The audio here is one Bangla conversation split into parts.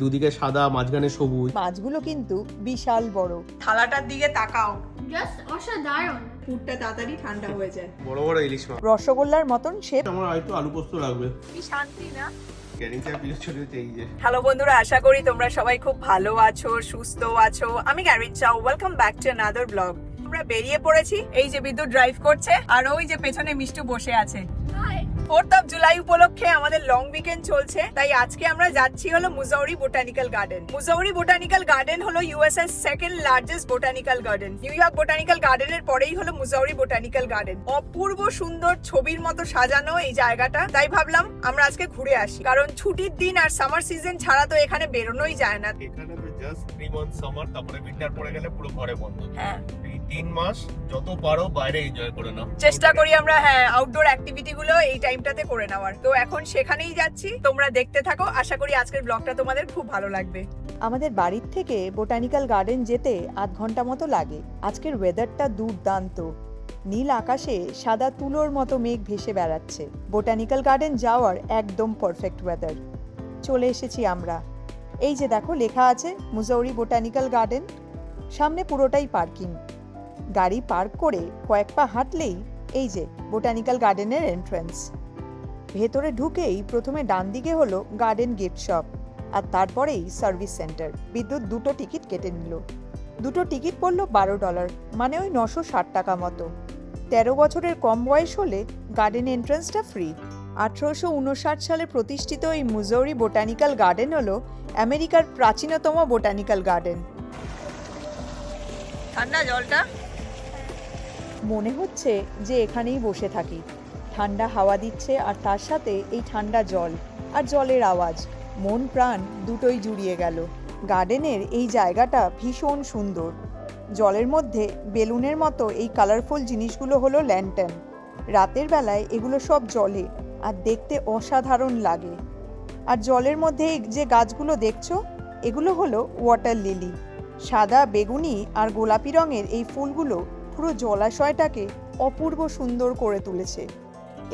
দুদিকে সাদা মাঝখানে সবুজ। মাছগুলো কিন্তু বিশাল বড়। থালাটার দিকে তাকাও। জাস্ট অসাধারণ। পুরটা তাড়াতাড়ি ঠান্ডা হয়ে যায়। বড় বড় ইলিশ মাছ। রসগোল্লার মতন শেপ আমার হয়তো আলু পোস্ত লাগবে। কি শান্তি না? ক্যারিং চা পিস ছোট হচ্ছে এই যে। হ্যালো বন্ধুরা আশা করি তোমরা সবাই খুব ভালো আছো সুস্থ আছো। আমি গ্যারিন চাও। Welcome back to another blog আমরা বেরিয়ে পড়েছি। এই যে বিদ্যুৎ ড্রাইভ করছে আর ওই যে পেছনে মিষ্টু বসে আছে। ফোর্থ অফ জুলাই উপলক্ষে আমাদের লং উইকেন্ড চলছে। তাই আজকে আমরা যাচ্ছি হলো Missouri Botanical Garden. Missouri Botanical Garden হলো ইউএস এর second largest botanical garden New York Botanical গার্ডেনের পরেই হলো মুজাউরি বোটানিক্যাল গার্ডেন অপূর্ব সুন্দর ছবির মতো সাজানো এই জায়গাটা। তাই ভাবলাম আমরা আজকে ঘুরে আসি। কারণ ছুটির দিন আর সামার সিজন ছাড়া তো এখানে বেরোনোই যায় না। এখানে জাস্ট মান্থ সামার তারপরে উইন্টার পড়ে গেলে পুরো ঘরে বন্ধ। হ্যাঁ। তিন মাস যত পারো বাইরে এনজয় করে নাও। চেষ্টা করি আমরা হ্যাঁ আউটডোর অ্যাক্টিভিটি গুলো এই টাইমটাতে করে নেওয়ার। তো এখন সেখানেই যাচ্ছি তোমরা দেখতে থাকো। আশা করি আজকের ব্লগটা তোমাদের খুব ভালো লাগবে। আমাদের বাড়ির থেকে বোটানিক্যাল গার্ডেন যেতে আধ ঘণ্টা মতো লাগে। আজকের ওয়েদারটা দুর্দান্ত। নীল আকাশে সাদা তুলোর মতো মেঘ ভেসে বেড়াচ্ছে। বোটানিক্যাল গার্ডেন যাওয়ার একদম পারফেক্ট ওয়েদার চলে এসেছি আমরা। এই যে দেখো লেখা আছে মুজৌরি বোটানিক্যাল গার্ডেন সামনে পুরোটাই পার্কিং গাড়ি পার্ক করে কয়েক পা হাঁটলেই এই যে বোটানিক্যাল গার্ডেনের এন্ট্রান্স ভেতরে ঢুকেই প্রথমে ডান দিকে হলো গার্ডেন গিফট শপ আর তারপরেই সার্ভিস সেন্টার। বিদ্যুৎ দুটো টিকিট কেটে নিল। দুটো টিকিট পড়ল বারো ডলার মানে ওই নশো ষাট টাকা মতো। তেরো বছরের কম বয়স হলে গার্ডেন এন্ট্রান্সটা ফ্রি আঠারোশো উনষাট সালে প্রতিষ্ঠিত এই মুজৌরি বোটানিক্যাল গার্ডেন হলো আমেরিকার প্রাচীনতম বোটানিক্যাল গার্ডেন। ঠান্ডা জলটা? মনে হচ্ছে যে এখানেই বসে থাকি। ঠান্ডা হাওয়া দিচ্ছে আর তার সাথে এই ঠান্ডা জল আর জলের আওয়াজ। মন প্রাণ দুটোই জুড়িয়ে গেল। গার্ডেনের এই জায়গাটা ভীষণ সুন্দর। জলের মধ্যে বেলুনের মতো এই কালারফুল জিনিসগুলো হলো ল্যান্টার্ন রাতের বেলায় এগুলো সব জলে আর দেখতে অসাধারণ লাগে। আর জলের মধ্যে যে গাছগুলো দেখছ, এগুলো হলো ওয়াটার লিলি সাদা বেগুনি আর গোলাপি রঙের এই ফুলগুলো পুরো জলাশয়টাকে অপূর্ব সুন্দর করে তুলেছে।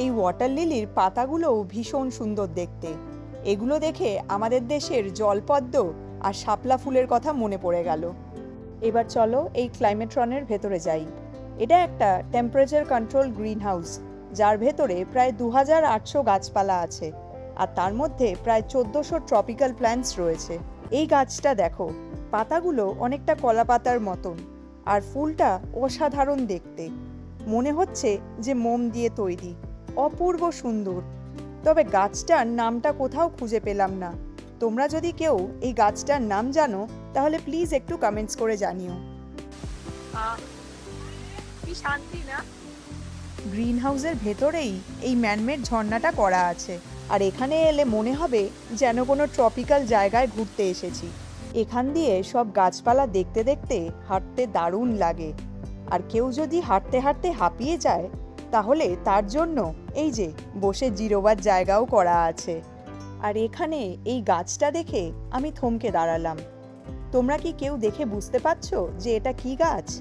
এই ওয়াটার লিলির পাতাগুলোও ভীষণ সুন্দর দেখতে। এগুলো দেখে আমাদের দেশের জলপদ্ম আর শাপলা ফুলের কথা মনে পড়ে গেল। এবার চলো এই ক্লাইমেট্রনের ভেতরে যাই। এটা একটা টেম্পারেচার কন্ট্রোল গ্রিন হাউস যার ভেতরে প্রায় দু হাজার আটশো গাছপালা আছে আর তার মধ্যে প্রায় চোদ্দোশো ট্রপিক্যাল প্ল্যান্টস রয়েছে। এই গাছটা দেখো, পাতাগুলো অনেকটা কলা পাতার মতন। আর ফুলটা অসাধারণ দেখতে। মনে হচ্ছে যে মোম দিয়ে তৈরি। অপূর্ব সুন্দর। তবে গাছটার নামটা কোথাও খুঁজে পেলাম না। তোমরা যদি কেউ এই গাছটার নাম জানো তাহলে প্লিজ একটু কমেন্টস করে জানিও। কি শান্তি না? গ্রিন হাউসের ভেতরেই এই ম্যানমেড ঝর্ণাটা করা আছে। আর এখানে এলে মনে হবে যেন কোনো ট্রপিক্যাল জায়গায় ঘুরতে এসেছি। এখান দিয়ে সব গাছপালা দেখতে দেখতে হাঁটতে দারুণ লাগে। আর কেউ যদি হাঁটতে হাঁটতে হাঁপিয়ে যায়, তাহলে তার জন্য এই যে বসে জিরোবার জায়গাও করা আছে। আর এখানে এই গাছটা দেখে আমি থমকে দাঁড়ালাম। তোমরা কি কেউ দেখে বুঝতে পারছ যে এটা কি গাছ?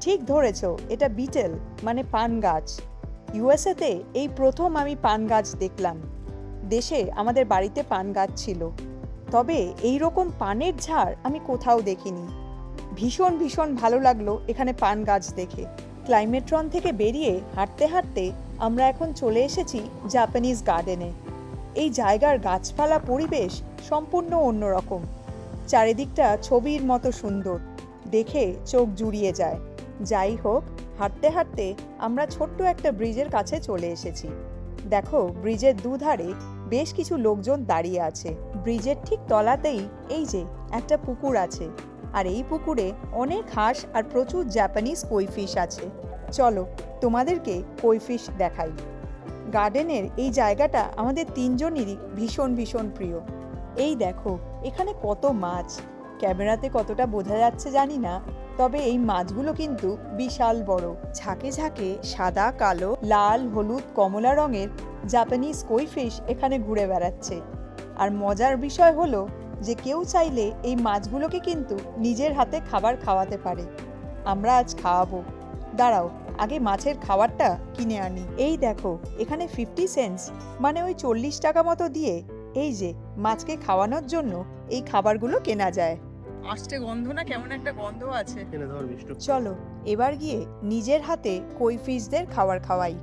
ঠিক ধরেছ, এটা বিটেল মানে পান গাছ। ইউএসএতে এই প্রথম আমি পান গাছ দেখলাম। দেশে আমাদের বাড়িতে পান গাছ ছিল। তবে এই রকম পানের ঝাড় আমি কোথাও দেখিনি। ভীষণ ভীষণ ভালো লাগল এখানে পান গাছ দেখে। ক্লাইমেট্রন থেকে বেরিয়ে হাঁটতে হাঁটতে আমরা এখন চলে এসেছি জাপানিজ গার্ডেনে। এই জায়গার গাছপালা পরিবেশ সম্পূর্ণ অন্যরকম। চারিদিকটা ছবির মতো সুন্দর। দেখে চোখ জুড়িয়ে যায়। যাই হোক, হাঁটতে হাঁটতে আমরা ছোট্ট একটা ব্রিজের কাছে চলে এসেছি। দেখো, ব্রিজের দুধারে বেশ কিছু লোকজন দাঁড়িয়ে আছে। ব্রিজের ঠিক তলাতেই এই যে, একটা পুকুর আছে। আর এই পুকুরে অনেক হাঁস আর প্রচুর জাপানিজ কই ফিশ আছে। চলো, তোমাদেরকে কই ফিশ দেখাই। গার্ডেনের এই জায়গাটা আমাদের তিনজনেরই ভীষণ ভীষণ প্রিয়। এই দেখো, এখানে কত মাছ। ক্যামেরাতে কতটা বোঝা যাচ্ছে জানি না, তবে এই মাছগুলো কিন্তু বিশাল বড়। ঝাঁকে ঝাঁকে সাদা, কালো, লাল, হলুদ, কমলা রঙের জাপানিজ কই ফিশ এখানে ঘুরে বেড়াচ্ছে। আর মজার বিষয় হলো যে কেউ চাইলে এই মাছগুলোকে কিন্তু নিজের হাতে খাবার খাওয়াতে পারে। আমরা আজ খাওয়াবো। দাঁড়াও আগে মাছের খাবারটা কিনে আনি। এই দেখো এখানে ফিফটি সেন্টস মানে ওই চল্লিশ টাকা মতো দিয়ে এই যে মাছকে খাওয়ানোর জন্য এই খাবারগুলো কেনা যায়। আসছে গন্ধ না? কেমন একটা গন্ধ আছে। চলো এবার গিয়ে নিজের হাতে কই ফিশদের খাবার খাওয়াই।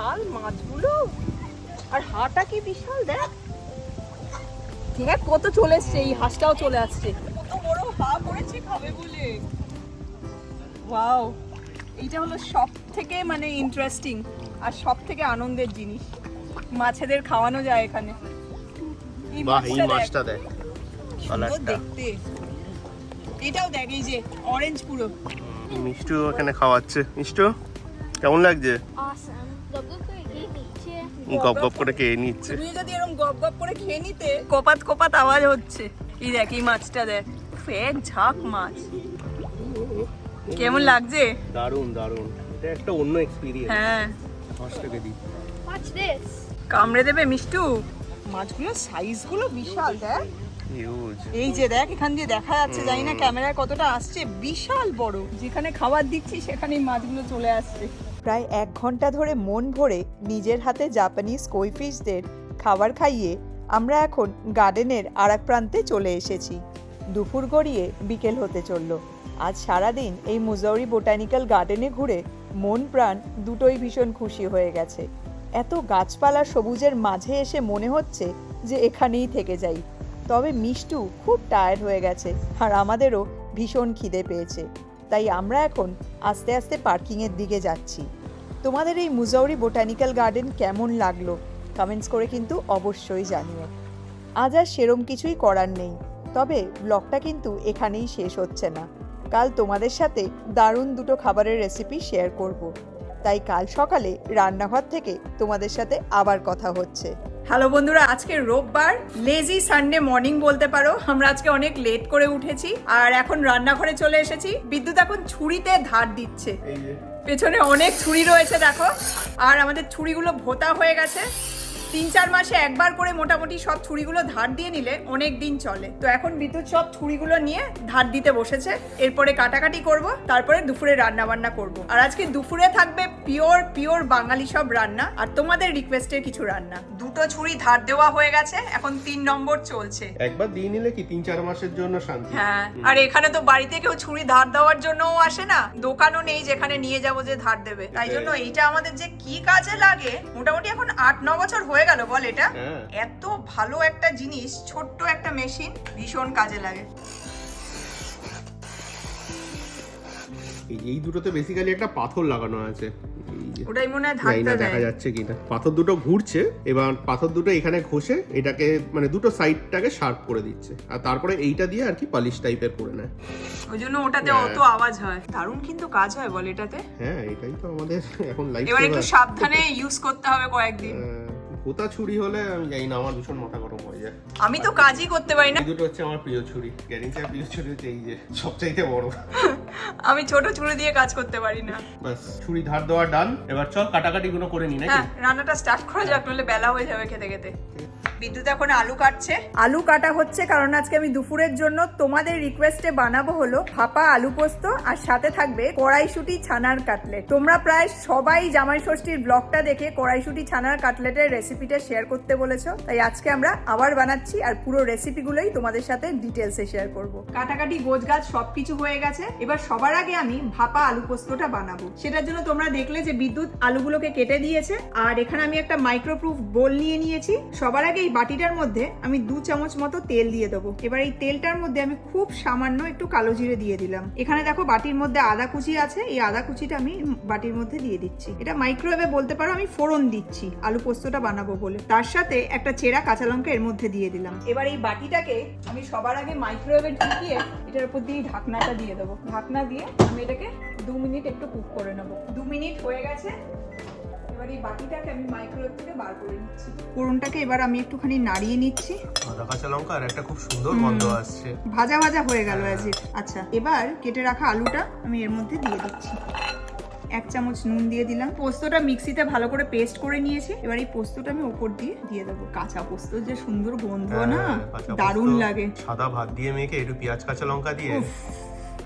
বিশাল মাছগুলো? আর হাটা কি বিশাল? দেখ। দেখ কত চলে এসছে এই হাঁসটাও চলে আসছে। কত বড় হা করেছে খাবে বলে। ওয়াও এইটা হলো সব থেকে মানে ইন্টারেস্টিং আর সব থেকে আনন্দের জিনিস। মাছেদের খাওয়ানো যায় এখানে। এই বাহ এই মাছটা দেখ। কালারটা দেখতে। এটাও দেখ এই যে অরেঞ্জ পুরো। মিষ্টু এখানে খাওয়াচ্ছে। মিষ্টু কেমন লাগছে? গপ গপ করে খেয়ে নিচ্ছে। তুমি যদি এরকম গপ গপ করে খেয়ে নিতে কোপাত কোপাত আওয়াজ হচ্ছে। এই দেখ এই মাছটা দেখ। ফেক ঝাঁক মাছ। কেমন লাগছে? দারুণ দারুণ। এটা একটা অন্য এক্সপিরিয়েন্স হ্যাঁ। দিই. কামড়ে দেবে মিষ্টু? মাছগুলোর সাইজগুলো বিশাল দেখ। হিউজ এই যে দেখ এখান দিয়ে দেখা যাচ্ছে জানি না ক্যামেরায় কতটা আসছে। বিশাল বড়। যেখানে খাবার দিচ্ছি সেখানেই মাছগুলো চলে আসছে। প্রায় এক ঘণ্টা ধরে মন ভরে নিজের হাতে জাপানিজ কই ফিশদের খাবার খাইয়ে আমরা এখন গার্ডেনের আর প্রান্তে চলে এসেছি। দুপুর গড়িয়ে বিকেল হতে চলল। আজ সারাদিন এই মুজৌরি বোটানিক্যাল গার্ডেনে ঘুরে মন প্রাণ দুটোই ভীষণ খুশি হয়ে গেছে। এত গাছপালা সবুজের মাঝে এসে মনে হচ্ছে যে এখানেই থেকে যাই। তবে মিষ্টু খুব টায়ার্ড হয়ে গেছে আর আমাদেরও ভীষণ খিদে পেয়েছে। তাই আমরা এখন আস্তে আস্তে পার্কিংয়ের দিকে যাচ্ছি। তোমাদের এই মুজৌরি বোটানিক্যাল গার্ডেন কেমন লাগল? কমেন্টস করে কিন্তু অবশ্যই জানিও। আজ আর সেরম কিছুই করার নেই, তবে ব্লগটা কিন্তু এখানেই শেষ হচ্ছে না। কাল তোমাদের সাথে দারুণ দুটো খাবারের রেসিপি শেয়ার করব। তাই কাল সকালে রান্নাঘর থেকে তোমাদের সাথে আবার কথা হচ্ছে। হ্যালো বন্ধুরা আজকে রোববার। লেজি সানডে মর্নিং বলতে পারো। আমরা আজকে অনেক লেট করে উঠেছি আর এখন রান্নাঘরে চলে এসেছি। বিদ্যুৎ এখন ছুরিতে ধার দিচ্ছে। পেছনে অনেক ছুরি রয়েছে দেখো। আর আমাদের ছুরিগুলো ভোতা হয়ে গেছে। তিন চার মাসে একবার করে মোটামুটি সব ছুরিগুলো ধার দিয়ে নিলে অনেক দিন চলে। তো এখন বিদ্যুৎ সব ছুরিগুলো নিয়ে ধার দিতে বসেছে। এরপরে কাটাকাটি করব তারপরে দুপুরে রান্না বান্না করব। আর আজকে দুপুরে থাকবে পিওর পিওর বাঙালি সব রান্না। আর তোমাদের রিকোয়েস্টের কিছু রান্না। দুটো ছুরি ধার দেওয়া হয়ে গেছে এখন তিন নম্বর চলছে। একবার দিয়ে নিলে কি তিন চার মাসের জন্য শান্তি? হ্যাঁ আর এখানে তো বাড়িতে কেউ ছুরি ধার দেওয়ার জন্যও আসে না দোকানও নেই যেখানে নিয়ে যাব যে ধার দেবে। তাই জন্য এইটা আমাদের যে কি কাজে লাগে মোটামুটি এখন আট ন বছর হয়ে গেল বল এটা? হ্যাঁ। এত ভালো একটা জিনিস ছোট্ট একটা মেশিন ভীষণ কাজে লাগে। এই- দুটোতে বেসিক্যালি একটা পাথর লাগানো আছে। ওটাই মনে হয় না দেখা যাচ্ছে কিনা। পাথর দুটো ঘুরছে এবার পাথর দুটো এখানে ঘষে এটাকে মানে দুটো সাইডটাকে শার্প করে দিচ্ছে। আর তারপরে এইটা দিয়ে আর কি পালিশ টাইপের করে নেয়। ওই জন্য ওটাতে হ্যাঁ। অত আওয়াজ হয়। দারুণ কিন্তু কাজ হয় বল এটাতে। হ্যাঁ এটাই তো আমাদের এখন লাইফ এবার একটু সাবধানে ইউজ করতে হবে কয়েকদিন। ভোতা ছুরি হলে আমি জানি না আমার ভীষণ মাথা গরম হয়ে যায়। আমি তো কাজই করতে পারি না। দুটো হচ্ছে আমার প্রিয় ছুরি। গ্যারিংচার প্রিয় ছুরি হচ্ছে এই যে সবচাইতে বড়। আমি ছোট ছুরি দিয়ে কাজ করতে পারি না। বাস ছুরি ধার দেওয়া ডান। এবার চল কাটাকাটি গুলো করে নি নাকি? হ্যাঁ রান্নাটা স্টার্ট করা যাক নলে বেলা হয়ে যাবে খেতে খেতে। বিদ্যুৎ এখন আলু কাটছে। আলু কাটা হচ্ছে কারণ আজকে আমি দুপুরের জন্য তোমাদের রিকোয়েস্টে বানাবো হলো ভাপা আলু পোস্ত আর সাথে থাকবে কড়াইশুটি ছানার কাটলেট। তোমরা প্রায় সবাই জামাই ষষ্ঠীর ব্লগটা দেখে কড়াইশুটি ছানার কাটলেটের রেসিপিটা শেয়ার করতে বলেছ। তাই আজকে আমরা আবার বানাচ্ছি আর পুরো রেসিপিগুলোই তোমাদের সাথে ডিটেলসে শেয়ার করব। কাটাকাটি গোছগাছ সবকিছু হয়ে গেছে। এবার সবার আগে আমি ভাপা আলু পোস্তটা বানাবো। সেটার জন্য তোমরা দেখলে যে বিদ্যুৎ আলুগুলোকে কেটে দিয়েছে, আর এখানে আমি একটা মাইক্রোপ্রুফ বোল নিয়ে নিয়েছি। সবার আগে এই বাটিটার মধ্যে আমি দু চামচ মতো তেল দিয়ে দেবো। এবার এই তেলটার মধ্যে আমি খুব সামান্য একটু কালো জিরে দিয়ে দিলাম। এখানে দেখো বাটির মধ্যে আদা কুচি আছে, এই আদা কুচিটা আমি বাটির মধ্যে দিয়ে দিচ্ছি। এটা মাইক্রোওয়েভে বলতে পারো আমি ফোড়ন দিচ্ছি, আলু পোস্তটা বানাবো বলে। তার সাথে একটা চেরা কাঁচা লঙ্কা এর মধ্যে দিয়ে দিলাম। এবার এই বাটিটাকে আমি সবার আগে মাইক্রোওয়েভে ঢুকিয়ে এটার উপর দিয়ে ঢাকনাটা দিয়ে দেবো। দিয়ে আমি এটাকে দু মিনিট একটু কুক করে নেব। দু মিনিট হয়ে গেছে। এবার এই বাটিটাকে আমি মাইক্রোওয়েভ থেকে বার করে নিচ্ছি। ফোড়নটাকে এবার আমি একটুখানি নাড়িয়ে নিচ্ছি। আদা কাঁচা লঙ্কা আর একটা খুব সুন্দর গন্ধ আসছে। ভাজা ভাজা হয়ে গেল অ্যাজ ইট আচ্ছা এবার কেটে রাখা আলুটা আমি এর মধ্যে দিয়ে দিচ্ছি। এক চামচ নুন দিয়ে দিলাম। পোস্তটা মিক্সিতে ভালো করে পেস্ট করে নিয়েছি। এবার এই পোস্তটা আমি ওপর দিয়ে দিয়ে দেবো। কাঁচা পোস্ত যে সুন্দর গন্ধ না হ্যাঁ, দারুণ লাগে। সাদা ভাত দিয়ে মেখে একটু পেঁয়াজ কাঁচা লঙ্কা দিয়ে।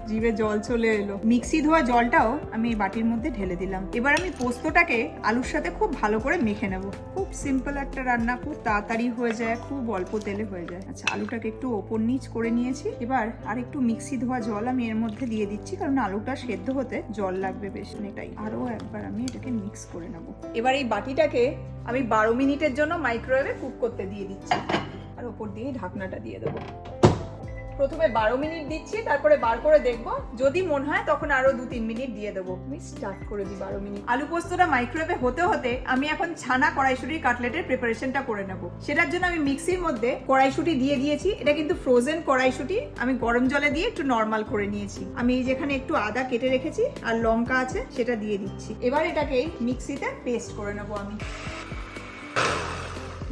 জিভে জল চলে এলো। মিক্সি ধোয়া জলটাও আমি এই বাটির মধ্যে ঢেলে দিলাম। এবার আমি পোস্তটাকে আলুর সাথে খুব ভালো করে মেখে নেব। খুব সিম্পল একটা রান্না, খুব তাড়াতাড়ি হয়ে যায়, খুব অল্প তেলে হয়ে যায়। আচ্ছা আলুটাকে একটু ওপর নিচ করে নিয়েছি। এবার আর একটু মিক্সি ধোয়া জল আমি এর মধ্যে দিয়ে দিচ্ছি, কারণ আলুটা সেদ্ধ হতে জল লাগবে বেশ অনেকটাই। আরও একবার আমি এটাকে মিক্স করে নেব। এবার এই বাটিটাকে আমি বারো মিনিটের জন্য মাইক্রোওয়েভে কুক করতে দিয়ে দিচ্ছি। আর ওপর দিয়ে ঢাকনাটা দিয়ে দেবো। প্রথমে বারো মিনিট দিচ্ছি, তারপরে বার করে দেখব। যদি মনে হয়, তখন আরও দু তিন মিনিট দিয়ে দেবো। আমি স্টার্ট করে দিই বারো মিনিট। আলু পোস্তটা মাইক্রোওয়েভে হতে হতে আমি এখন ছানা কড়াইশুটির কাটলেটের প্রিপারেশনটা করে নেব। সেটার জন্য আমি মিক্সির মধ্যে কড়াইশুটি দিয়ে দিয়েছি। এটা কিন্তু ফ্রোজেন কড়াইশুটি। আমি গরম জলে দিয়ে একটু নর্মাল করে নিয়েছি। আমি যেখানে একটু আদা কেটে রেখেছি আর লঙ্কা আছে, সেটা দিয়ে দিচ্ছি। এবার এটাকে মিক্সিতে পেস্ট করে নেব আমি।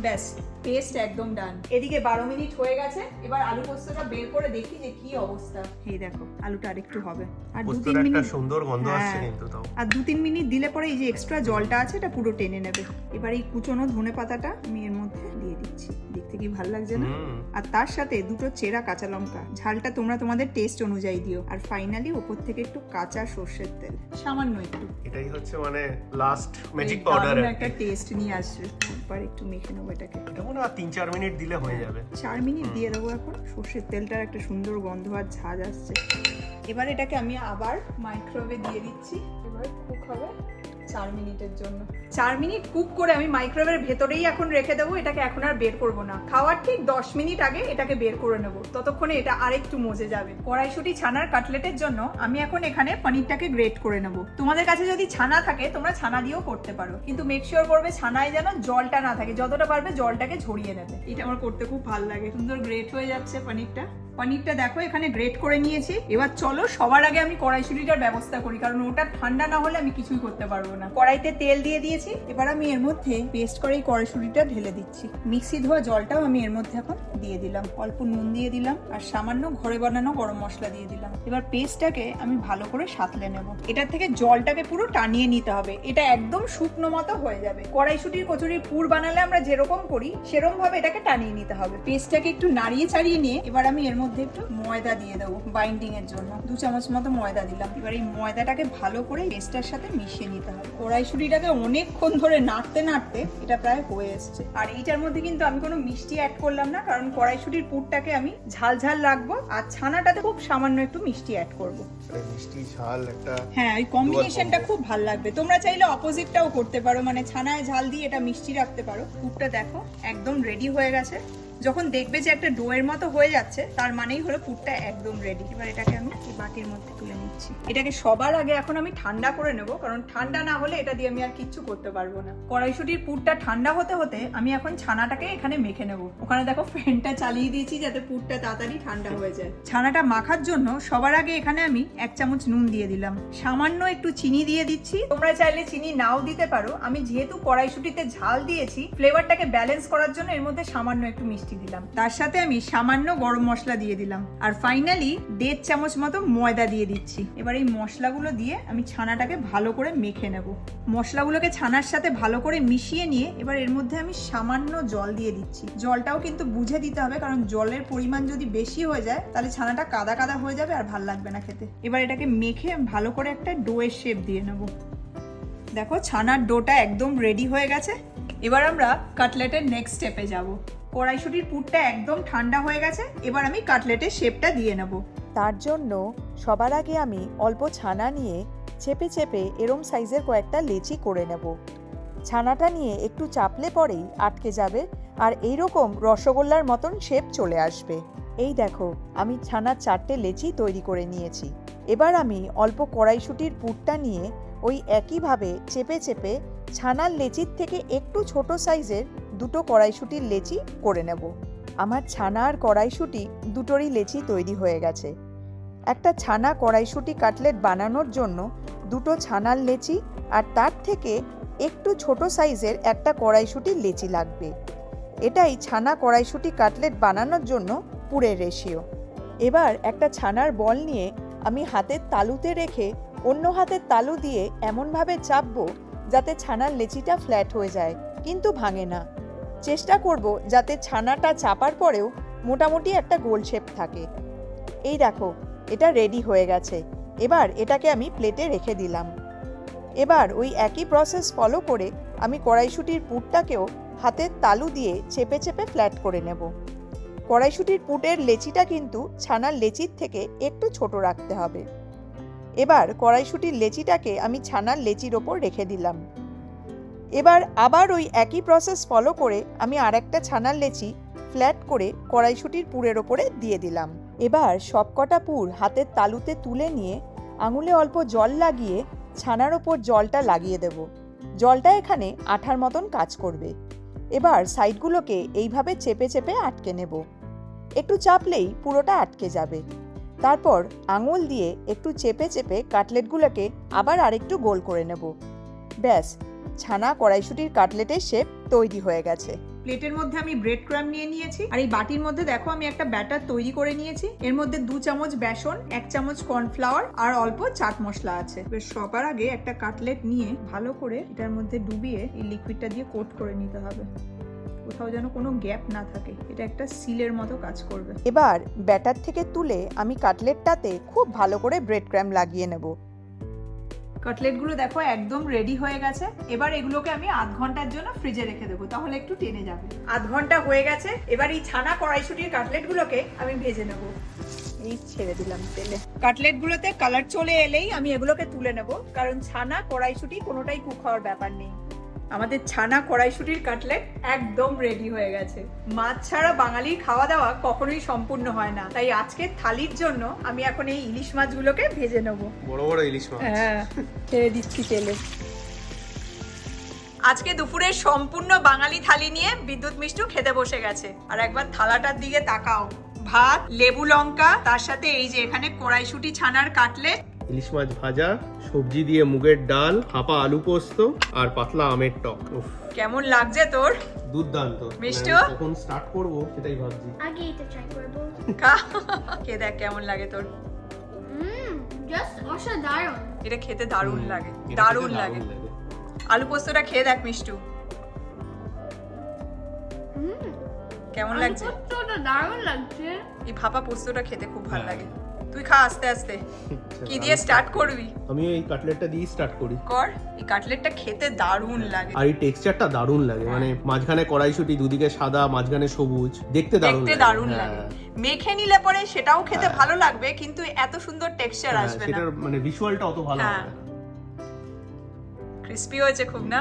ব্যাস। পেস্ট একদম ডান এদিকে বারো মিনিট হয়ে গেছে এবার আলু পোস্তটা বের করে দেখি যে কি অবস্থা। এই দেখো আলুটা আরেকটু হবে। আর দু তিন মিনিট সুন্দর গন্ধ আসছে হ্যাঁ। কিন্তু তাও। আর দু তিন মিনিট দিলে পরে এই যে এক্সট্রা জলটা আছে এটা পুরো টেনে নেবে। এবার এই কুচনো ধনে পাতাটা আমি এর মধ্যে দিচ্ছি। দেখতে কি ভালো লাগছে না? আর তার সাথে দুটো চেরা কাঁচা লঙ্কা। ঝালটা তোমরা তোমাদের টেস্ট অনুযায়ী দিও। আর ফাইনালি ওপর থেকে একটু কাঁচা সর্ষের তেল। সামান্য একটু। এটাই হচ্ছে মানে লাস্ট ম্যাজিক পাউডার একটা টেস্ট নিয়ে আসবে একবার একটু মেখে নেব এটাকে। এটা মনে হয় তিন চার মিনিট দিলে হয়ে যাবে। চার মিনিট দিয়ে দেবো এখন। সর্ষের তেলটার একটা সুন্দর গন্ধ আর ঝাঁজ আসছে। এবার এটাকে আমি আবার মাইক্রোওয়েভে দিয়ে দিচ্ছি। এবার কুক হবে। চার মিনিটের জন্য। চার মিনিট কুক করে আমি মাইক্রোওয়েভের ভেতরেই এখন রেখে দেবো, এটাকে এখন আর বের করব না। খাওয়ার ঠিক দশ মিনিট আগে এটাকে বের করে নেব। ততক্ষণে এটা আরেকটু মজে যাবে। কড়াইশুটি ছানার কাটলেটের জন্য আমি এখন এখানে পনিরটাকে গ্রেট করে নেব। তোমাদের কাছে যদি ছানা থাকে, তোমরা ছানা দিয়েও করতে পারো। কিন্তু মেক শিওর করবে ছানায় যেন জলটা না থাকে। যতটা পারবে জলটাকে ঝরিয়ে নেবে। এটা আমার করতে খুব ভালো লাগে। সুন্দর গ্রেট হয়ে যাচ্ছে পনিরটা। পনিরটা দেখো, এখানে গ্রেট করে নিয়েছি। এবার চলো, সবার আগে আমি কড়াইশুটিটার ব্যবস্থা করি, কারণ ওটা ঠান্ডা না হলে আমি কিছুই করতে পারব না। কড়াইতে তেল দিয়ে দিয়েছি, এবার আমি এর মধ্যে পেস্ট করে এই কড়াইশুটিটা ঢেলে দিচ্ছি। মিক্সি ধোয়া জলটাও আমি এর মধ্যে এখন দিয়ে দিলাম। অল্প নুন দিয়ে দিলাম, আর সামান্য ঘরে বানানো গরম মশলা দিয়ে দিলাম। এবার পেস্টটাকে আমি ভালো করে সাতলে নেব। এটার থেকে জলটাকে পুরো টানিয়ে নিতে হবে। এটা একদম শুকনো মতো হয়ে যাবে। কড়াইশুটির কচুরির পুর বানালে আমরা যেরকম করি সেরকম ভাবে এটাকে টানিয়ে নিতে হবে। পেস্টটাকে একটু নাড়িয়ে চাড়িয়ে নিয়ে এবার আমি এর মধ্যে একটু ময়দা দিয়ে দেবো বাইন্ডিং এর জন্য। দু চামচ মতো ময়দা দিলাম। এবার এই ময়দাটাকে ভালো করে পেস্টটার সাথে মিশিয়ে নিতে হবে। কড়াইশুটিটাকে অনেকক্ষণ ধরে নাড়তে নাড়তে এটা প্রায় হয়ে এসছে। আর এইটার মধ্যে কিন্তু আমি কোনো মিষ্টি অ্যাড করলাম না কারণ কড়াইশুটির পুরটাকে আমি ঝাল ঝাল রাখব আর ছানাটাতে খুব সামান্য একটু মিষ্টি অ্যাড করব। মিষ্টি ঝাল একটা হ্যাঁ ওই কম্বিনেশনটা খুব ভালো লাগবে। তোমরা চাইলে অপোজিটটাও করতে পারো। মানে ছানায় ঝাল দিয়ে এটা মিষ্টি রাখতে পারো। পুরটা দেখো একদম রেডি হয়ে গেছে। যখন দেখবে যে একটা ডোয়ের মতো হয়ে যাচ্ছে, তার মানেই হলো পুরটা একদম রেডি এবার এটাকে আমি বাটির মধ্যে তুলে নিচ্ছি এটাকে সবার আগে এখন আমি ঠান্ডা করে নেব, কারণ ঠান্ডা না হলে এটা দিয়ে আমি আর কিচ্ছু করতে পারব না। কড়াইশুটির পুরটা ঠান্ডা হতে হতে আমি এখন ছানাটাকে এখানে মেখে নেব। ওখানে দেখো ফ্যানটা চালিয়ে দিয়েছি যাতে পুরটা তাড়াতাড়ি ঠান্ডা হয়ে যায়। ছানাটা মাখার জন্য সবার আগে এখানে আমি এক চামচ নুন দিয়ে দিলাম। সামান্য একটু চিনি দিয়ে দিচ্ছি। তোমরা চাইলে চিনি নাও দিতে পারো। আমি যেহেতু কড়াইশুটিতে ঝাল দিয়েছি, ফ্লেভারটাকে ব্যালেন্স করার জন্য এর মধ্যে সামান্য একটু মিষ্টি দিলাম। তার সাথে আমি সামান্য গরম মশলা দিয়ে দিলাম। আর ফাইনালি দেড় চামচ মতো ময়দা দিয়ে দিচ্ছি। এবার এই মশলাগুলো দিয়ে আমি ছানাটাকে ভালো করে মেখে নেব। মশলাগুলোকে ছানার সাথে ভালো করে মিশিয়ে নিয়ে এবার এর মধ্যে আমি সামান্য জল দিয়ে দিচ্ছি। জলটাও কিন্তু বুঝে দিতে হবে, কারণ জলের পরিমাণ যদি বেশি হয়ে যায়, তাহলে ছানাটা কাদা কাদা হয়ে যাবে আর ভালো লাগবে না খেতে। এবার এটাকে মেখে ভালো করে একটা ডোয়ের শেপ দিয়ে নেব। দেখো, ছানার ডোটা একদম রেডি হয়ে গেছে। এবার আমরা কাটলেটের নেক্সট স্টেপে যাব। কড়াইশুটির পুরটা একদম ঠান্ডা হয়ে গেছে। এবার আমি কাটলেটের শেপটা দিয়ে নেব। তার জন্য সবার আগে আমি অল্প ছানা নিয়ে চেপে চেপে এরম সাইজের কয়েকটা লেচি করে নেব। ছানাটা নিয়ে একটু চাপলে পরেই আটকে যাবে আর এই রকম রসগোল্লার মতন শেপ চলে আসবে। এই দেখো, আমি ছানার চারটে লেচি তৈরি করে নিয়েছি। এবার আমি অল্প কড়াইশুটির পুরটা নিয়ে ওই একইভাবে চেপে চেপে ছানার লেচির থেকে একটু ছোট সাইজের দুটো কড়াইশুটির লেচি করে নেব। আমার ছানা আর কড়াইশুটি দুটোরই লেচি তৈরি হয়ে গেছে। একটা ছানা কড়াইশুটি কাটলেট বানানোর জন্য দুটো ছানার লেচি আর তার থেকে একটু ছোট সাইজের একটা কড়াইশুটির লেচি লাগবে। এটাই ছানা কড়াইশুটি কাটলেট বানানোর জন্য পুরের রেশিও। এবার একটা ছানার বল নিয়ে আমি হাতের তালুতে রেখে অন্য হাতের তালু দিয়ে এমনভাবে চাপবো যাতে ছানার লেচিটা ফ্ল্যাট হয়ে যায়, কিন্তু ভাঙে না। চেষ্টা করব যাতে ছানাটা চাপার পরেও মোটামুটি একটা গোল শেপ থাকে। এই দেখো, এটা রেডি হয়ে গেছে। এবার এটাকে আমি প্লেটে রেখে দিলাম। এবার ওই একই প্রসেস ফলো করে আমি কড়াইশুটির পুরটাকেও হাতের তালু দিয়ে চেপে চেপে ফ্ল্যাট করে নেব। কড়াইশুটির পুটের লেচিটা কিন্তু ছানার লেচির থেকে একটু ছোট রাখতে হবে। এবার কড়াইশুটির লেচিটাকে আমি ছানার লেচির ওপর রেখে দিলাম। এবার আবার ওই একই প্রসেস ফলো করে আমি আর একটা ছানার লেচি ফ্ল্যাট করে কড়াইশুটির পুরের ওপরে দিয়ে দিলাম। এবার সবকটা পুর হাতের তালুতে তুলে নিয়ে আঙুলে অল্প জল লাগিয়ে ছানার ওপর জলটা লাগিয়ে দেব। জলটা এখানে আঠার মতন কাজ করবে। এবার সাইডগুলোকে এইভাবে চেপে চেপে আটকে নেব। একটু চাপলেই পুরোটা আটকে যাবে। তারপর আঙুল দিয়ে একটু চেপে চেপে কাটলেটগুলোকে আবার আরেকটু গোল করে নেব। ব্যাস ছানা কড়াইশুটির কাটলেটের শেপ তৈরি হয়ে গেছে। প্লেটের মধ্যে আমি ব্রেড ক্রাম নিয়ে নিয়েছি আর এই বাটির মধ্যে দেখো আমি একটা ব্যাটার তৈরি করে নিয়েছি। এর মধ্যে দু চামচ বেসন এক চামচ কর্নফ্লাওয়ার আর অল্প চাট মশলা আছে। এবার সবার আগে একটা কাটলেট নিয়ে ভালো করে এটার মধ্যে ডুবিয়ে এই লিকুইডটা দিয়ে কোট করে নিতে হবে। কোথাও যেন কোনো গ্যাপ না থাকে। এটা একটা সিলের মতো কাজ করবে। এবার ব্যাটার থেকে তুলে আমি কাটলেটটাতে খুব ভালো করে ব্রেড ক্র্যাম লাগিয়ে নেব। কাটলেটগুলো দেখো একদম রেডি হয়ে গেছে। এবার এগুলোকে আমি আধ ঘণ্টার জন্য ফ্রিজে রেখে দেবো তাহলে একটু টেনে যাবে। আধ ঘণ্টা হয়ে গেছে এবার এই ছানা কড়াইশুটির কাটলেটগুলোকে আমি ভেজে নেব। এই ছেড়ে দিলাম তেলে। কাটলেটগুলোতে কালার চলে এলেই আমি এগুলোকে তুলে নেব কারণ ছানা কড়াইশুটি কোনোটাই কুক হওয়ার ব্যাপার নেই। আমাদের ছানা কড়াইশুটির কাটলেট একদম রেডি হয়ে গেছে। মাছ ছাড়া বাঙালির খাওয়া দাওয়া কখনোই সম্পূর্ণ হয় না। তাই আজকে থালির জন্য আমি এখন এই ইলিশ মাছগুলোকে ভেজে নেব। বড় বড় ইলিশ মাছ। হ্যাঁ ছেড়ে দিচ্ছি তেলে। আজকে দুপুরের সম্পূর্ণ বাঙালি থালি নিয়ে বিদ্যুৎ মিষ্টু খেতে বসে গেছে। আর একবার থালাটার দিকে তাকাও। ভাত লেবু লঙ্কা তার সাথে এই যে এখানে কড়াইশুটি ছানার কাটলেট ইলিশ মাছ ভাজা সবজি দিয়ে মুগের ডাল হাপা আলু পোস্ত আর পাতলা আমের টক। কেমন লাগছে তোর? দুর্দান্ত। মিষ্টু? কখন স্টার্ট করব সেটাই ভাবছি। আগে এটা ট্রাই করব কে দেখ কেমন লাগে তোর। জাস্ট অসাধারণ। এটা খেতে দারুণ লাগে। দারুণ লাগে। আলু পোস্তটা খেয়ে দেখ মিষ্টু। কেমন লাগছে? দারুণ লাগছে। এই ভাপা পোস্তটা খেতে খুব ভালো হ্যাঁ। লাগে। তুই খা আস্তে আস্তে। কি দিয়ে স্টার্ট করবি? আমি এই কাটলেটটা দিয়ে স্টার্ট করি। কর এই কাটলেটটা খেতে দারুণ লাগে। আর এই টেক্সচারটা দারুণ লাগে মানে মাঝখানে কড়াইশুটি দুদিকে সাদা মাঝখানে সবুজ দেখতে দারুণ দেখতে লাগে। দারুণ হ্যাঁ। লাগে মেখে নিলে পরে সেটাও খেতে ভালো লাগবে কিন্তু এত সুন্দর টেক্সচার হ্যাঁ, আসবে না। সেটার মানে ভিজুয়ালটা অত ভালো হ্যাঁ। হবে না। ক্রিস্পি হয়েছে খুব না?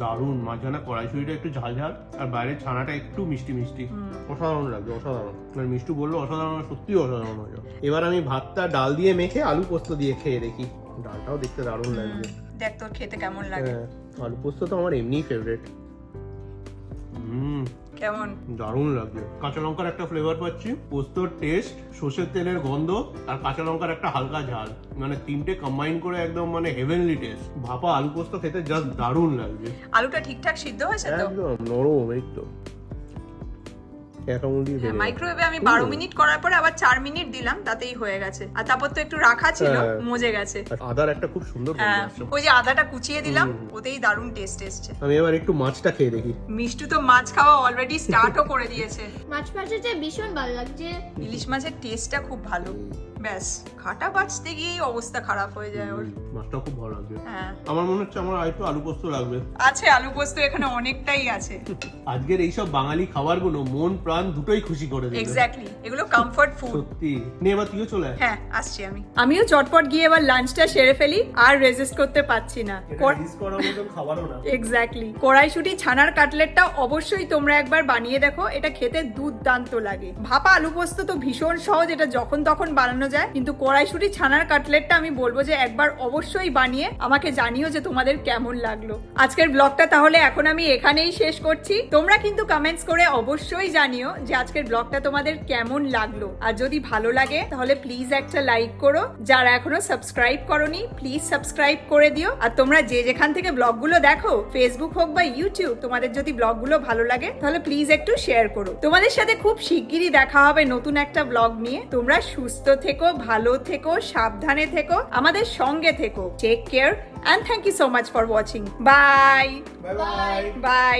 দারুণ মাঝখানে কড়াইশুড়িটা একটু ঝাল ঝাল আর বাইরের ছানাটা একটু মিষ্টি মিষ্টি। অসাধারণ লাগবে অসাধারণ। আর মিষ্টি বলল অসাধারণ সত্যি অসাধারণ হয়ে যাবে। এবার আমি ভাতটা ডাল দিয়ে মেখে আলু পোস্ত দিয়ে খেয়ে দেখি। ডালটাও দেখতে দারুণ লাগবে দেখ তোর খেতে কেমন লাগে। হ্যাঁ আলু পোস্ত তো আমার এমনিই ফেভারিট হুম। কেমন? দারুণ লাগছে। কাঁচা লঙ্কার একটা ফ্লেভার পাচ্ছি। পোস্তর টেস্ট সর্ষের তেলের গন্ধ আর কাঁচা লঙ্কার একটা হালকা ঝাল। মানে তিনটে কম্বাইন করে একদম মানে হেভেনলি টেস্ট ভাপা আলু পোস্ত খেতে জাস্ট দারুণ লাগছে। আলুটা ঠিকঠাক সিদ্ধ হয়েছে তো? একদম নরম এই তো। দিয়ে গেল। মাইক্রোওয়েভে আমি বারো মিনিট করার পরে আবার চার মিনিট দিলাম তাতেই হয়ে গেছে। আর তারপর তো একটু রাখা ছিল হ্যাঁ। মজে গেছে। আদার একটা খুব সুন্দর গন্ধ হ্যাঁ আসছে। ওই যে আদাটা কুচিয়ে দিলাম ওতেই দারুণ টেস্ট এসছে। আমি এবার একটু মাছটা খেয়ে দেখি। মিষ্টু তো মাছ খাওয়া অলরেডি স্টার্টও করে দিয়েছে। মাছ ভাজাটা ভীষণ ভালো লাগছে। ইলিশ মাছের টেস্টটা খুব ভালো। ব্যাস খাটা বাঁচতে গিয়েই অবস্থা খারাপ হয়ে যায় ওর। মাছটা খুব ভালো লাগছে হ্যাঁ। আমার মনে হচ্ছে আমার আরেকটু আলু পোস্ত লাগবে। আছে আলু পোস্ত এখানে অনেকটাই আছে। আজকের এইসব বাঙালি খাবারগুলো মন প্রাণ দুটোই খুশি করে দিল এক্স্যাক্টলি এগুলো কমফর্ট ফুড সত্যি। নে এবার তুইও চলে হ্যাঁ আসছি আমি। আমিও চটপট গিয়ে এবার লাঞ্চটা সেরে ফেলি আর রেজিস্ট করতে পারছি না। খাবারও না। এক্স্যাক্টলি কড়াইশুটি ছানার কাটলেটটা অবশ্যই তোমরা একবার বানিয়ে দেখো এটা খেতে দুর্দান্ত লাগে। ভাপা আলু পোস্ত তো ভীষণ সহজ এটা যখন তখন বানানো যায়। কিন্তু কড়াইশুটি ছানার কাটলেটটা আমি বলব যে একবার অবশ্যই বানিয়ে আমাকে জানিও যে তোমাদের কেমন লাগল। আজকের ব্লগটা তাহলে এখন আমি এখানেই শেষ করছি। তোমরা কিন্তু কমেন্টস করে অবশ্যই জানিও যে আজকের ব্লগটা তোমাদের কেমন লাগল। আর যদি ভালো লাগে, তাহলে প্লিজ একটা লাইক করো। যারা এখনও সাবস্ক্রাইব করনি প্লিজ সাবস্ক্রাইব করে দিও। আর তোমরা যে যেখান থেকে ব্লগগুলো দেখো ফেসবুক হোক বা ইউটিউব তোমাদের যদি ব্লগগুলো ভালো লাগে, তাহলে প্লিজ একটু শেয়ার করো। তোমাদের সাথে খুব শিগগিরই দেখা হবে নতুন একটা ব্লগ নিয়ে। তোমরা সুস্থ থেকো, ভালো থেকো, সাবধানে থেকো। আমাদের সঙ্গে থেকো। take care and thank you so much for watching bye bye bye bye